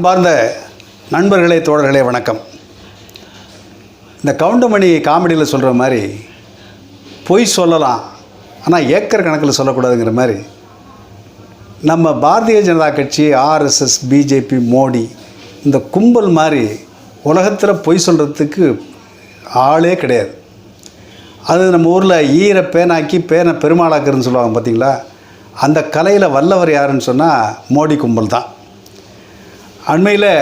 அன்பார்ந்த நண்பர்களே தோழர்களே வணக்கம். இந்த கவுண்டமணி காமெடியில் சொல்கிற மாதிரி பொய் சொல்லலாம் ஆனால் ஏக்கர் கணக்கில் சொல்லக்கூடாதுங்கிற மாதிரி நம்ம பாரதிய ஜனதா கட்சி ஆர்எஸ்எஸ் பிஜேபி மோடி இந்த கும்பல் மாதிரி உலகத்தில் பொய் சொல்கிறதுக்கு ஆளே கிடையாது. அது நம்ம ஊரில் ஈர பேனாக்கி பேனை பெருமாளாக்குறதுன்னு சொல்லுவாங்க பார்த்தீங்களா அந்த கலையில் வல்லவர் யாருன்னு சொன்னால் மோடி கும்பல் தான். அண்மையில்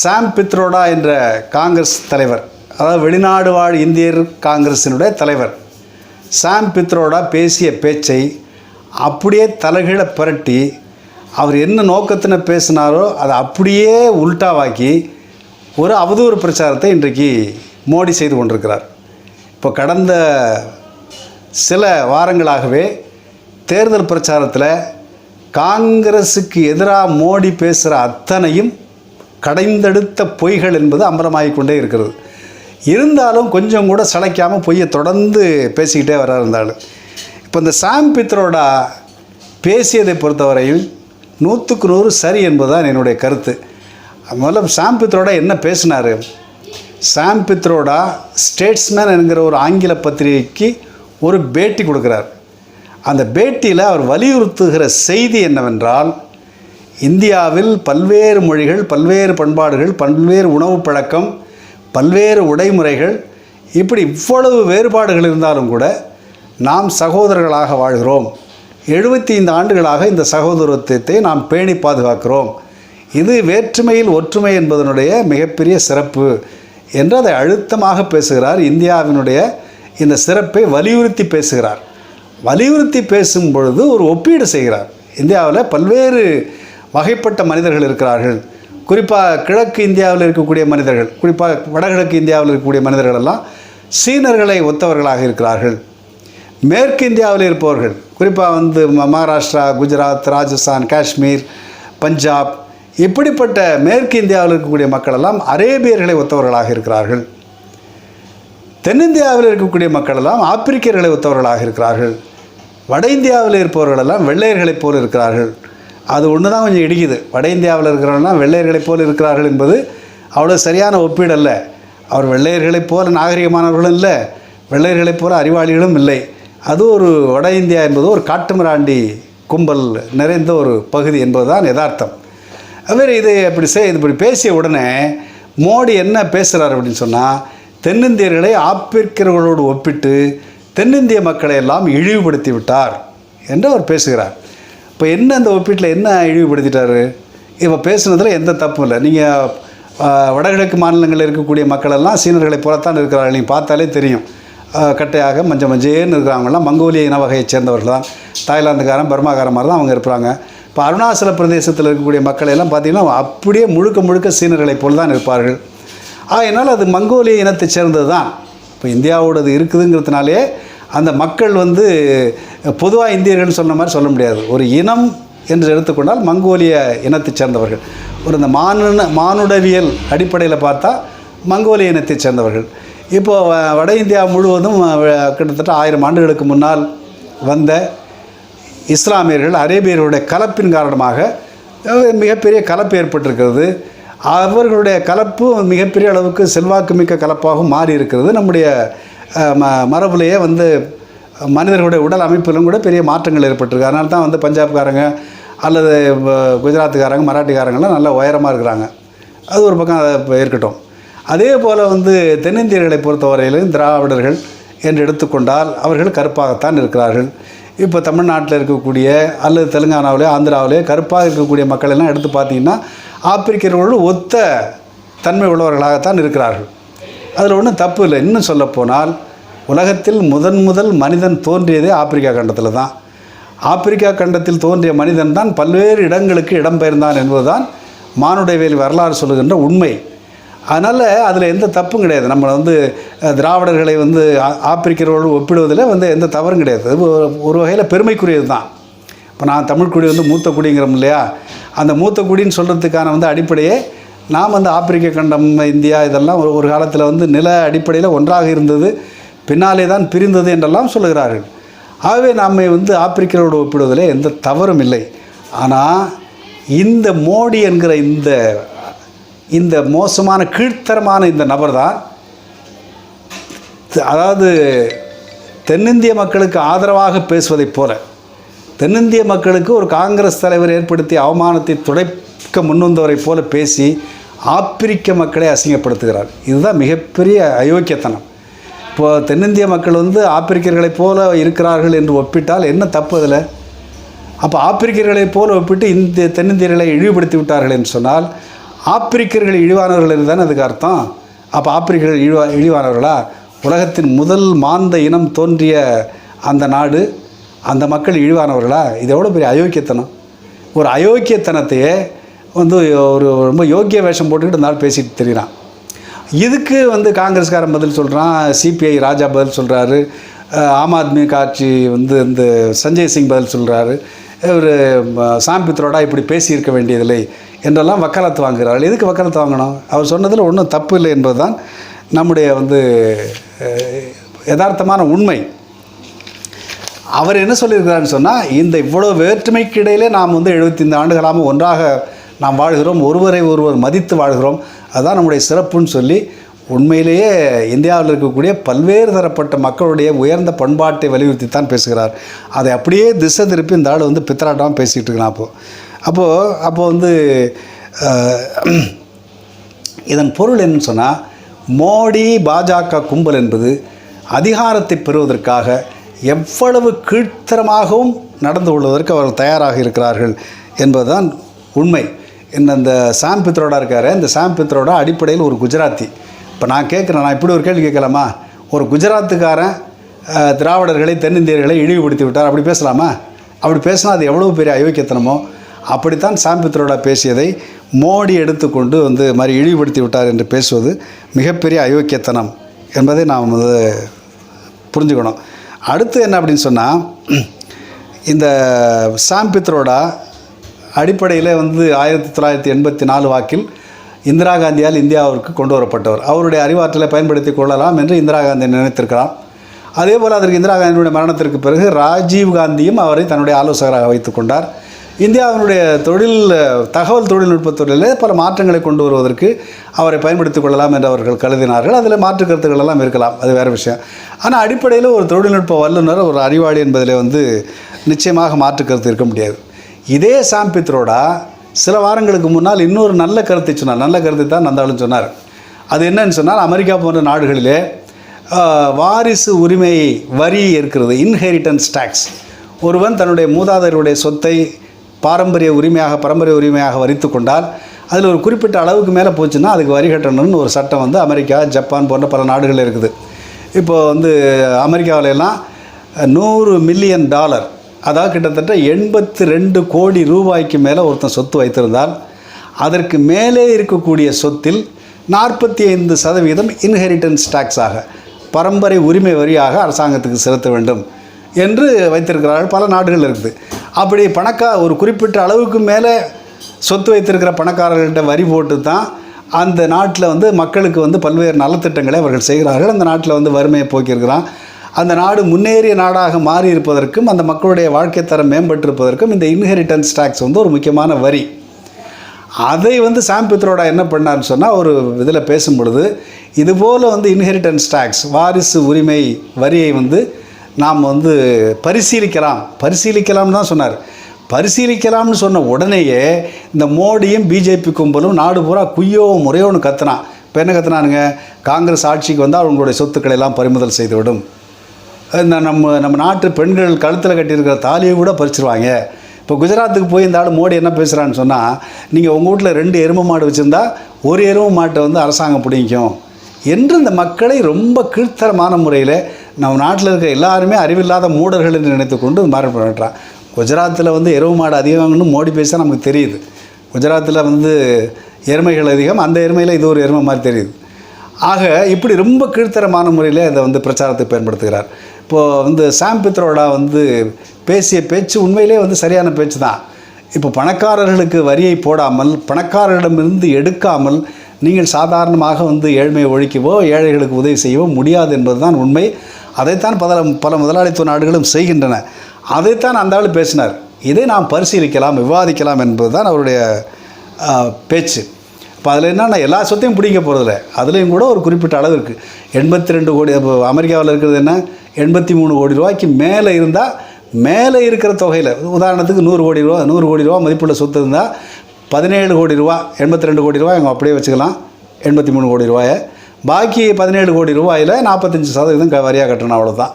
சாம் பித்ரோடா என்ற காங்கிரஸ் தலைவர் அதாவது வெளிநாடு வாழ் இந்தியர் காங்கிரஸினுடைய தலைவர் சாம் பித்ரோடா பேசிய பேச்சை அப்படியே தலைகீழ புரட்டி அவர் என்ன நோக்கத்தில் பேசினாரோ அதை அப்படியே உல்டாவாக்கி ஒரு அவதூறு பிரச்சாரத்தை இன்றைக்கு மோடி செய்து கொண்டிருக்கிறார். இப்போ கடந்த சில வாரங்களாகவே தேர்தல் பிரச்சாரத்தில் காங்கிரஸுக்கு எதிராக மோடி பேசுகிற அத்தனையும் கடைந்தெடுத்த பொய்கள் என்பது அம்பலமாகிக்கொண்டே இருக்கிறது. இருந்தாலும் கொஞ்சம் கூட சளைக்காமல் பொய்யை தொடர்ந்து பேசிக்கிட்டே வர இருந்தாலும் இப்போ இந்த சாம் பித்ரோடா பேசியதை பொறுத்தவரையும் நூற்றுக்கு நூறு சரி என்பதுதான் என்னுடைய கருத்து. முதல்ல சாம் பித்ரோடா என்ன பேசினார்? சாம் பித்ரோடா ஸ்டேட்ஸ்மேன் என்கிற ஒரு ஆங்கில பத்திரிகைக்கு ஒரு பேட்டி கொடுக்குறார். அந்த பேட்டியில் அவர் வலியுறுத்துகிற செய்தி என்னவென்றால் இந்தியாவில் பல்வேறு மொழிகள் பல்வேறு பண்பாடுகள் பல்வேறு உணவு பழக்கம் பல்வேறு உடைமுறைகள் இப்படி இவ்வளவு வேறுபாடுகள் இருந்தாலும் கூட நாம் சகோதரர்களாக வாழ்கிறோம். எழுபத்தி ஐந்து ஆண்டுகளாக இந்த சகோதரத்துவத்தை நாம் பேணி பாதுகாக்கிறோம். இது வேற்றுமையில் ஒற்றுமை என்பதனுடைய மிகப்பெரிய சிறப்பு என்று அதை அழுத்தமாக பேசுகிறார். இந்தியாவினுடைய இந்த சிறப்பை வலியுறுத்தி பேசுகிறார். வலியுறுத்தி பேசும் பொழுது ஒரு ஒப்பீடு செய்கிறார். இந்தியாவில் பல்வேறு வகைப்பட்ட மனிதர்கள் இருக்கிறார்கள். குறிப்பாக கிழக்கு இந்தியாவில் இருக்கக்கூடிய மனிதர்கள் குறிப்பாக வடகிழக்கு இந்தியாவில் இருக்கக்கூடிய மனிதர்கள் எல்லாம் சீனர்களை ஒத்தவர்களாக இருக்கிறார்கள். மேற்கு இந்தியாவில் இருப்பவர்கள் குறிப்பாக வந்து ம- மகாராஷ்டிரா குஜராத் ராஜஸ்தான் காஷ்மீர் பஞ்சாப் இப்படிப்பட்ட மேற்கு இந்தியாவில் இருக்கக்கூடிய மக்கள் எல்லாம் அரேபியர்களை ஒத்தவர்களாக இருக்கிறார்கள். தென்னிந்தியாவில் இருக்கக்கூடிய மக்கள் எல்லாம் ஆப்பிரிக்கர்களை ஒத்தவர்களாக இருக்கிறார்கள். வட இந்தியாவில் இருப்பவர்களெல்லாம் வெள்ளையர்களைப் போல் இருக்கிறார்கள். அது ஒன்று தான் கொஞ்சம் இடிக்குது. வட இந்தியாவில் இருக்கிறவங்களாம் வெள்ளையர்களைப் போல் இருக்கிறார்கள் என்பது அவ்வளோ சரியான ஒப்பீடு அல்ல. அவர் வெள்ளையர்களைப் போல நாகரிகமானவர்களும் இல்லை. வெள்ளையர்களைப் போல அறிவாளிகளும் இல்லை. அது ஒரு வட இந்தியா என்பது ஒரு காட்டுமிராண்டி கும்பல் நிறைந்த ஒரு பகுதி என்பதுதான் யதார்த்தம். அவர் இது இப்படி செய் இப்படி பேசிய உடனே மோடி என்ன பேசுகிறார் அப்படின்னு சொன்னால் தென்னிந்தியர்களை ஆப்பிரிக்கர்களோடு ஒப்பிட்டு தென்னிந்திய மக்களை எல்லாம் இழிவுபடுத்தி விட்டார் என்று அவர் பேசுகிறார். இப்போ என்ன அந்த ஒப்பீட்டில் என்ன இழிவுபடுத்திட்டார்? இப்போ பேசுனதில் எந்த தப்பும் இல்லை. நீங்கள் வடகிழக்கு மாநிலங்களில் இருக்கக்கூடிய மக்களெல்லாம் சீனர்களை போலத்தான் இருக்கிறார்கள். நீங்கள் பார்த்தாலே தெரியும். கட்டையாக மஞ்சள் மஞ்சேன்னு இருக்கிறவங்கலாம் மங்கோலிய இன வகையைச் சேர்ந்தவர்கள் தான். தாய்லாந்துக்காரன் பர்மாக்காரன் மாதிரி தான் அவங்க இருப்பாங்க. இப்போ அருணாச்சல பிரதேசத்தில் இருக்கக்கூடிய மக்கள் எல்லாம் பார்த்தீங்கன்னா அப்படியே முழுக்க முழுக்க சீனர்களைப் போல் தான் இருப்பார்கள். ஆகையினால் அது மங்கோலிய இனத்தைச் சேர்ந்தது தான் இப்போ இந்தியாவோடது இருக்குதுங்கிறதுனாலே அந்த மக்கள் வந்து பொதுவாக இந்தியர்கள்னு சொன்ன மாதிரி சொல்ல முடியாது. ஒரு இனம் என்று எடுத்துக்கொண்டால் மங்கோலிய இனத்தைச் சேர்ந்தவர்கள். ஒரு இந்த மானுன மானுடவியல் அடிப்படையில் பார்த்தா மங்கோலிய இனத்தைச் சேர்ந்தவர்கள். இப்போது வ- வட இந்தியா முழுவதும் கிட்டத்தட்ட ஆயிரம் ஆண்டுகளுக்கு முன்னால் வந்த இஸ்லாமியர்கள் அரேபியர்களுடைய கலப்பின் காரணமாக மிகப்பெரிய கலப்பு ஏற்பட்டிருக்கிறது. அவர்களுடைய கலப்பு மிகப்பெரிய அளவுக்கு செல்வாக்குமிக்க கலப்பாகவும் மாறி இருக்கிறது நம்முடைய ம மரபுலேயே வந்து மனிதர்களுடைய உடல் அமைப்பிலும் கூட பெரிய மாற்றங்கள் ஏற்பட்டிருக்கு. அதனால தான் வந்து பஞ்சாப்காரங்க அல்லது குஜராத்துக்காரங்க மராட்டிக்காரங்களாம் நல்லா உயரமாக இருக்கிறாங்க. அது ஒரு பக்கம் அதை இருக்கட்டும் அதே போல் வந்து தென்னிந்தியர்களை பொறுத்தவரையிலும் திராவிடர்கள் என்று எடுத்துக்கொண்டால் அவர்கள் கருப்பாகத்தான் இருக்கிறார்கள். இப்போ தமிழ்நாட்டில் இருக்கக்கூடிய அல்லது தெலுங்கானாவிலே ஆந்திராவிலே கருப்பாக இருக்கக்கூடிய மக்கள் எல்லாம் எடுத்து பார்த்தீங்கன்னா ஆப்பிரிக்கர்களோடு ஒத்த தன்மை உள்ளவர்களாகத்தான் இருக்கிறார்கள். அதில் ஒன்றும் தப்பு இல்லை. இன்னும் சொல்லப்போனால் உலகத்தில் முதன் முதல் மனிதன் தோன்றியதே ஆப்பிரிக்கா கண்டத்தில் தான். ஆப்பிரிக்கா கண்டத்தில் தோன்றிய மனிதன் தான் பல்வேறு இடங்களுக்கு இடம்பெயர்ந்தான் என்பதுதான் மானுடவியல் வரலாறு சொல்லுகின்ற உண்மை. அதனால் அதில் எந்த தப்பும் கிடையாது. நம்ம வந்து திராவிடர்களை வந்து ஆ- ஆப்பிரிக்கர்களோடு ஒப்பிடுவதில் வந்து எந்த தவறும் கிடையாது. ஒரு ஒரு வகையில் பெருமைக்குரியது தான். இப்போ நான் தமிழ் குடி வந்து மூத்த குடிங்கிறோம் இல்லையா? அந்த மூத்த குடின்னு சொல்கிறதுக்கான வந்து அடிப்படையே நாம் வந்து ஆப்பிரிக்க கண்டம் இந்தியா இதெல்லாம் ஒரு ஒரு காலத்தில் வந்து நில அடிப்படையில் ஒன்றாக இருந்தது. பின்னாலே தான் பிரிந்தது என்றெல்லாம் சொல்லுகிறார்கள். ஆகவே நம்மை வந்து ஆப்பிரிக்கரோடு ஒப்பிடுவதில் எந்த தவறும் இல்லை. ஆனால் இந்த மோடி என்கிற இந்த இந்த மோசமான கீழ்த்தரமான இந்த நபர் தான் அதாவது தென்னிந்திய மக்களுக்கு ஆதரவாக பேசுவதைப் போல தென்னிந்திய மக்களுக்கு ஒரு காங்கிரஸ் தலைவர் ஏற்படுத்திய அவமானத்தை துடைக்க முன்வந்தவரைப் போல பேசி ஆப்பிரிக்க மக்களை அசிங்கப்படுத்துகிறார். இதுதான் மிகப்பெரிய அயோக்கியத்தனம். இப்போ தென்னிந்திய மக்கள் வந்து ஆப்பிரிக்கர்களைப் போல இருக்கிறார்கள் என்று ஒப்பிட்டால் என்ன தப்பு அதில்? அப்போ ஆப்பிரிக்கர்களைப் போல ஒப்பிட்டு இந்த தென்னிந்தியர்களை இழிவுபடுத்தி விட்டார்கள் என்று சொன்னால் ஆப்பிரிக்கர்கள் இழிவானவர்கள் என்றுதானே அதுக்கு அர்த்தம்? அப்போ ஆப்பிரிக்கர்கள் இழிவா இழிவானவர்களா? உலகத்தின் முதல் மாந்த இனம் தோன்றிய அந்த நாடு அந்த மக்கள் இழிவானவர்களா? இது எவ்வளோ பெரிய அயோக்கியத்தனம். ஒரு அயோக்கியத்தனத்தையே வந்து ஒரு ரொம்ப யோக்கிய வேஷம் போட்டுக்கிட்டு இந்த பேசிட்டு தெரியுறான். இதுக்கு வந்து காங்கிரஸ்காரன் பதில் சொல்கிறான் சிபிஐ ராஜா பதில் சொல்கிறாரு ஆம் ஆத்மி கட்சி வந்து இந்த சஞ்சய் சிங் பதில் சொல்கிறாரு இவர் சாம்பித்ரோடா இப்படி பேசியிருக்க வேண்டியதில்லை என்றெல்லாம் வக்காலத்து வாங்குகிறார்கள். எதுக்கு வக்காலத்து வாங்கணும்? அவர் சொன்னதில் ஒன்றும் தப்பு இல்லை என்பதுதான் நம்முடைய வந்து யதார்த்தமான உண்மை. அவர் என்ன சொல்லியிருக்கிறாருன்னு சொன்னால் இந்த இவ்வளோ வேற்றுமைக்கு இடையிலே நாம் வந்து எழுபத்தைந்து ஆண்டுகளாக ஒன்றாக நாம் வாழ்கிறோம். ஒருவரை ஒருவர் மதித்து வாழ்கிறோம். அதுதான் நம்முடைய சிறப்புன்னு சொல்லி உண்மையிலேயே இந்தியாவில் இருக்கக்கூடிய பல்வேறு தரப்பட்ட மக்களுடைய உயர்ந்த பண்பாட்டை வலியுறுத்தி தான் பேசுகிறார். அதை அப்படியே திசை திருப்பி இந்த ஆள் வந்து பித்தராட்டமாக பேசிகிட்டு இருக்கிறான் அப்போது அப்போது அப்போ வந்து இதன் பொருள் என்னன்னு சொன்னால் மோடி பாஜக கும்பல் என்பது அதிகாரத்தை பெறுவதற்காக எவ்வளவு கீழ்த்தரமாகவும் நடந்து கொள்வதற்கு அவர்கள் தயாராக இருக்கிறார்கள் என்பதுதான் உண்மை. இந்த இந்த சாம் பித்ரோடா இருக்கார் இந்த சாம் பித்ரோடா அடிப்படையில் ஒரு குஜராத்தி. இப்போ நான் கேட்குறேன் நான் இப்படி ஒரு கேள்வி கேட்கலாமா? ஒரு குஜராத்துக்காரன் திராவிடர்களை தென்னிந்தியர்களை இழிவுபடுத்தி விட்டார் அப்படி பேசலாமா? அப்படி பேசினா அது எவ்வளோ பெரிய அயோக்கியத்தனமோ? அப்படித்தான் சாம்பித்ரோடா பேசியதை மோடி எடுத்துக்கொண்டு வந்து மாதிரி இழிவுபடுத்தி விட்டார் என்று பேசுவது மிகப்பெரிய அயோக்கியத்தனம் என்பதை நாம் வந்து புரிஞ்சுக்கணும். அடுத்து என்ன அப்படின்னு சொன்னால் இந்த சாம்பித்ரோடா அடிப்படையில் வந்து ஆயிரத்தி தொள்ளாயிரத்தி எண்பத்தி நாலு வாக்கில் இந்திரா காந்தியால் இந்தியாவிற்கு கொண்டு வரப்பட்டவர். அவருடைய அறிவாற்றலை பயன்படுத்தி கொள்ளலாம் என்று இந்திரா காந்தி நினைத்திருக்கிறார். அதே போல் அதற்கு இந்திரா காந்தியுடைய மரணத்திற்கு பிறகு ராஜீவ் காந்தியும் அவரை தன்னுடைய ஆலோசகராக வைத்துக் கொண்டார். இந்தியாவினுடைய தொழில் தகவல் தொழில்நுட்பத்துறையிலே பல மாற்றங்களை கொண்டு வருவதற்கு அவரை பயன்படுத்திக் கொள்ளலாம் என்று அவர்கள் கருதினார்கள். அதில் மாற்று கருத்துக்கள் எல்லாம் இருக்கலாம் அது வேறு விஷயம். ஆனால் அடிப்படையில் ஒரு தொழில்நுட்ப வல்லுநர் ஒரு அறிவாளி என்பதில் வந்து நிச்சயமாக மாற்று கருத்து இருக்க முடியாது. இதே சாம்பித்ரோடா சில வாரங்களுக்கு முன்னால் இன்னொரு நல்ல கருத்தை சொன்னார். நல்ல கருத்தை தான் நந்தாலும் சொன்னார். அது என்னன்னு சொன்னால் அமெரிக்கா போன்ற நாடுகளிலே வாரிசு உரிமை வரி இருக்கிறது இன்ஹெரிட்டன்ஸ் டேக்ஸ் ஒருவன் தன்னுடைய மூதாதையருடைய சொத்தை பாரம்பரிய உரிமையாக பரம்பரை உரிமையாக வரித்து கொண்டால் அதில் ஒரு குறிப்பிட்ட அளவுக்கு மேலே போச்சுன்னா அதுக்கு வரி கட்டணும்னு ஒரு சட்டம் வந்து அமெரிக்கா ஜப்பான் போன்ற பல நாடுகள் இருக்குது. இப்போ வந்து அமெரிக்காவிலெல்லாம் நூறு மில்லியன் டாலர் அதாவது கிட்டத்தட்ட எண்பத்தி ரெண்டு கோடி ரூபாய்க்கு மேலே ஒருத்தன் சொத்து வைத்திருந்தால் அதற்கு மேலே இருக்கக்கூடிய சொத்தில் நாற்பத்தி ஐந்து சதவீதம் இன்ஹெரிட்டன்ஸ் டாக்ஸாக பரம்பரை உரிமை வரியாக அரசாங்கத்துக்கு செலுத்த வேண்டும் என்று வைத்திருக்கிறார்கள். பல நாடுகள் இருக்குது. அப்படி பணக்கா ஒரு குறிப்பிட்ட அளவுக்கு மேலே சொத்து வைத்திருக்கிற பணக்காரர்கள்ட்ட வரி போட்டு தான் அந்த நாட்டில் வந்து மக்களுக்கு வந்து பல்வேறு நலத்திட்டங்களை அவர்கள் செய்கிறார்கள். அந்த நாட்டில் வந்து வறுமையை போக்கியிருக்கிறான். அந்த நாடு முன்னேறிய நாடாக மாறி இருப்பதற்கும் அந்த மக்களுடைய வாழ்க்கை தரம் மேம்பட்டிருப்பதற்கும் இந்த இன்ஹெரிட்டன்ஸ் டேக்ஸ் வந்து ஒரு முக்கியமான வரி. அதை வந்து சாம் பித்ரோடா என்ன பண்ணார்னு சொன்னால் ஒரு இதில் பேசும் பொழுது இதுபோல் வந்து இன்ஹெரிட்டன்ஸ் டேக்ஸ் வாரிசு உரிமை வரியை வந்து நாம் வந்து பரிசீலிக்கலாம். பரிசீலிக்கலாம்னு தான் சொன்னார். பரிசீலிக்கலாம்னு சொன்ன உடனேயே இந்த மோடியும் பிஜேபி கும்பலும் நாடு பூரா குய்யோ முறையோன்னு கத்துனான் இப்போ என்ன கத்துனானுங்க? காங்கிரஸ் ஆட்சிக்கு வந்தால் அவங்களுடைய சொத்துக்களை எல்லாம் பறிமுதல் செய்துவிடும். இந்த நம்ம நம்ம நாட்டு பெண்கள் கழுத்தில் கட்டியிருக்கிற தாலியை கூட பறிச்சிருவாங்க. இப்போ குஜராத்துக்கு போய் இந்த ஆள் மோடி என்ன பேசுகிறான்னு சொன்னால் நீங்கள் உங்கள் வீட்டில் ரெண்டு எருமை மாடு வச்சுருந்தா ஒரு எருமை மாட்டை வந்து அரசாங்கம் பிடிக்கும் என்று இந்த மக்களை ரொம்ப கீழ்த்தரமான முறையில் நம்ம நாட்டில் இருக்க எல்லாருமே அறிவில்லாத மூடர்கள் என்று நினைத்து கொண்டு மாறி பண்ணுறான் குஜராத்தில் வந்து எருவு மாடு அதிகம்னு மோடி பேச நமக்கு தெரியுது. குஜராத்தில் வந்து எருமைகள் அதிகம் அந்த எருமையில் இது ஒரு எருமை மாதிரி தெரியுது. ஆக இப்படி ரொம்ப கீழ்த்தரமான முறையில் இதை வந்து பிரச்சாரத்தை பயன்படுத்துகிறார். இப்போது வந்து சாம் பித்ரோடா வந்து பேசிய பேச்சு உண்மையிலே வந்து சரியான பேச்சு தான். இப்போ பணக்காரர்களுக்கு வரியை போடாமல் பணக்காரர்களிடமிருந்து எடுக்காமல் நீங்கள் சாதாரணமாக வந்து ஏழ்மையை ஒழிக்கவோ ஏழைகளுக்கு உதவி செய்யவோ முடியாது என்பதுதான் உண்மை. அதைத்தான் பல பல முதலாளித்துவ நாடுகளும் செய்கின்றன. அதைத்தான் அந்த ஆள் பேசினார். இதை நாம் பரிசீலிக்கலாம் விவாதிக்கலாம் என்பதுதான் அவருடைய பேச்சு. இப்போ அதில் என்னன்னா எல்லா சொத்தையும் பிடிக்க போகிறதில்ல அதுலேயும் கூட ஒரு குறிப்பிட்ட அளவு இருக்குது எண்பத்தி ரெண்டு கோடி இப்போ அமெரிக்காவில் இருக்கிறது என்ன? எண்பத்தி மூணு கோடி ரூபாய்க்கு மேலே இருந்தால் மேலே இருக்கிற தொகையில் உதாரணத்துக்கு நூறு கோடி ரூபா நூறு கோடி ரூபா மதிப்புள்ள சொத்து இருந்தால் பதினேழு கோடி ரூபா எண்பத்தி ரெண்டு கோடி ரூபா அவங்க அப்படியே வச்சுக்கலாம். எண்பத்தி மூணு கோடி ரூபாயை. பாக்கி பதினேழு கோடி ரூபாயில் நாற்பத்தஞ்சு சதவீதம் க- வரியாக கட்டணும் அவ்வளோதான்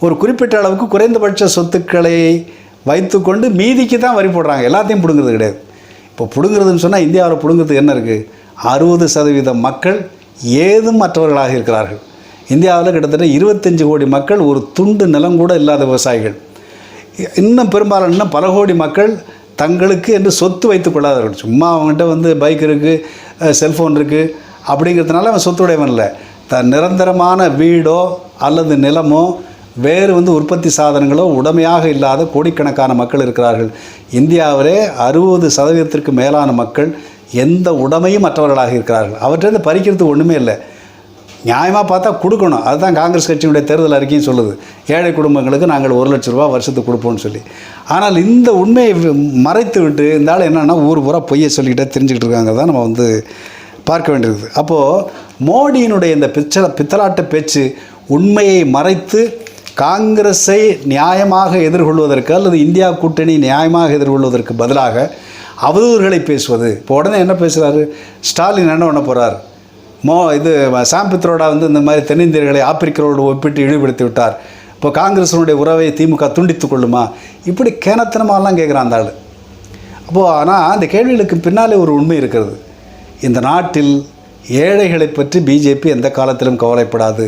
ஒரு குறிப்பிட்ட அளவுக்கு குறைந்தபட்ச சொத்துக்களை வைத்துக்கொண்டு மீதிக்கு தான் வரி போடுறாங்க. எல்லாத்தையும் பிடுங்கிறது கிடையாது. இப்போ பிடுங்குறதுன்னு சொன்னால் இந்தியாவில் பிடுங்கிறதுக்கு என்ன இருக்குது அறுபது சதவீத மக்கள் ஏதும் மற்றவர்களாக இருக்கிறார்கள். இந்தியாவில் கிட்டத்தட்ட இருபத்தஞ்சு கோடி மக்கள் ஒரு துண்டு நிலம் கூட இல்லாத விவசாயிகள். இன்னும் பெரும்பாலும் இன்னும் பல கோடி மக்கள் தங்களுக்கு என்று சொத்து வைத்துக் கொள்ளாதவர்கள். சும்மா அவங்ககிட்ட வந்து பைக் இருக்குது செல்ஃபோன் இருக்குது அப்படிங்கிறதுனால அவன் சொத்துடையவன் இல்லை. த நிரந்தரமான வீடோ அல்லது நிலமோ வேறு வந்து உற்பத்தி சாதனங்களோ உடமையாக இல்லாத கோடிக்கணக்கான மக்கள் இருக்கிறார்கள். இந்தியாவிலே அறுபது சதவீதத்திற்கு மேலான மக்கள் எந்த உடமையும் மற்றவர்களாக இருக்கிறார்கள். அவற்றிலிருந்து பறிக்கிறது ஒன்றுமே இல்லை. நியாயமாக பார்த்தா கொடுக்கணும். அதுதான் காங்கிரஸ் கட்சியினுடைய தேர்தல் அறிக்கையும் சொல்லுது. ஏழை குடும்பங்களுக்கு நாங்கள் ஒரு லட்ச ரூபா வருஷத்துக்கு கொடுப்போம்னு சொல்லி. ஆனால் இந்த உண்மையை மறைத்து விட்டு இந்த ஆள் என்னென்னா ஊர் பூரா பொய்யை சொல்லிக்கிட்டே தெரிஞ்சுக்கிட்டு இருக்காங்க தான் நம்ம வந்து பார்க்க வேண்டியிருக்குது. அப்போது மோடியினுடைய இந்த பிச்சல பித்தலாட்ட பேச்சு உண்மையை மறைத்து காங்கிரஸை நியாயமாக எதிர்கொள்வதற்கு அல்லது இந்தியா கூட்டணி நியாயமாக எதிர்கொள்வதற்கு பதிலாக அவதூறுகளை பேசுவது. இப்போ உடனே என்ன பேசுகிறாரு ஸ்டாலின் என்ன பண்ண போகிறார் மோ இது சாம்பித்ரோடா வந்து இந்த மாதிரி தென்னிந்தியர்களை ஆப்பிரிக்கரோடு ஒப்பிட்டு இழிவுபடுத்தி விட்டார். இப்போ காங்கிரஸினுடைய உறவை திமுக துண்டித்து கொள்ளுமா? இப்படி கேனத்தனமாலாம் கேட்குறான் அந்த ஆள். அப்போது ஆனால் அந்த கேள்விகளுக்கு பின்னாலே ஒரு உண்மை இருக்கிறது. இந்த நாட்டில் ஏழைகளை பற்றி பிஜேபி எந்த காலத்திலும் கவலைப்படாது.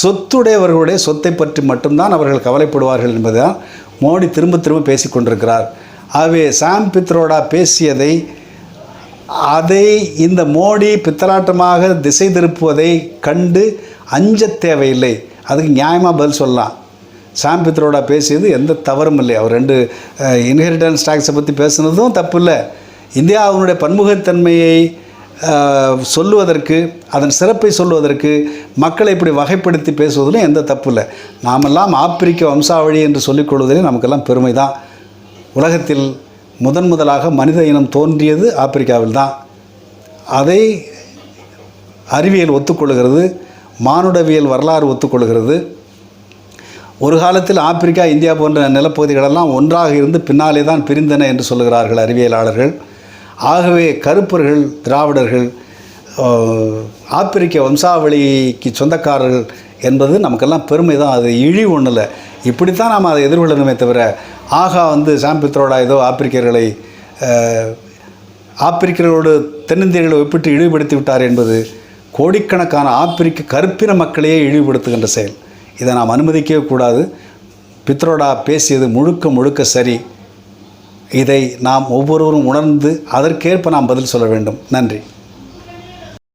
சொத்துடையவர்களுடைய சொத்தை பற்றி மட்டும்தான் அவர்கள் கவலைப்படுவார்கள் என்பதுதான் மோடி திரும்ப திரும்ப பேசிக் கொண்டிருக்கிறார். ஆகவே சாம் பித்ரோடா பேசியதை அதை இந்த மோடி பித்தலாட்டமாக திசை திருப்புவதை கண்டு அஞ்ச தேவையில்லை. அதுக்கு நியாயமாக பதில் சொல்லலாம். சாம் பித்ரோடா பேசியது எந்த தவறும் இல்லை. அவர் ரெண்டு இன்ஹெரிட்டன்ஸ் டேக்ஸை பற்றி பேசுனதும் தப்பு இல்லை. இந்தியாவினுடைய பன்முகத்தன்மையை சொல்லுவதற்கு அதன் சிறப்பை சொல்லுவதற்கு மக்களை இப்படி வகைப்படுத்தி பேசுவதிலும் எந்த தப்பு இல்லை நாமெல்லாம் ஆப்பிரிக்க வம்சாவழி என்று சொல்லிக்கொள்வதிலே நமக்கெல்லாம் பெருமை தான் உலகத்தில் முதன் முதலாக மனித இனம் தோன்றியது ஆப்பிரிக்காவில் தான். அதை அறிவியல் ஒத்துக்கொள்கிறது மானுடவியல் வரலாறு ஒத்துக்கொள்கிறது. ஒரு காலத்தில் ஆப்பிரிக்கா இந்தியா போன்ற நிலப்பகுதிகளெல்லாம் ஒன்றாக இருந்து பின்னாலே தான் பிரிந்தன என்று சொல்லுகிறார்கள் அறிவியலாளர்கள். ஆகவே கருப்பர்கள் திராவிடர்கள் ஆப்பிரிக்க வம்சாவளிக்கு சொந்தக்காரர்கள் என்பது நமக்கெல்லாம் பெருமை தான். அது இழி ஒன்றும் இல்லை இப்படித்தான் நாம் அதை எதிர்கொள்ளணுமே தவிர ஆகா வந்து சாம்பித்ரோடா ஏதோ ஆப்பிரிக்கர்களை ஆப்பிரிக்கர்களோடு தென்னிந்தியர்களை ஒப்பிட்டு இழிவுபடுத்தி விட்டார் என்பது கோடிக்கணக்கான ஆப்பிரிக்க கருப்பின மக்களையே இழிவுபடுத்துகின்ற செயல். இதை நாம் அனுமதிக்கவே கூடாது. பித்ரோடா பேசியது முழுக்க முழுக்க சரி. இதை நாம் ஒவ்வொருவரும் உணர்ந்து அதற்கேற்ப நாம் பதில் சொல்ல வேண்டும். நன்றி.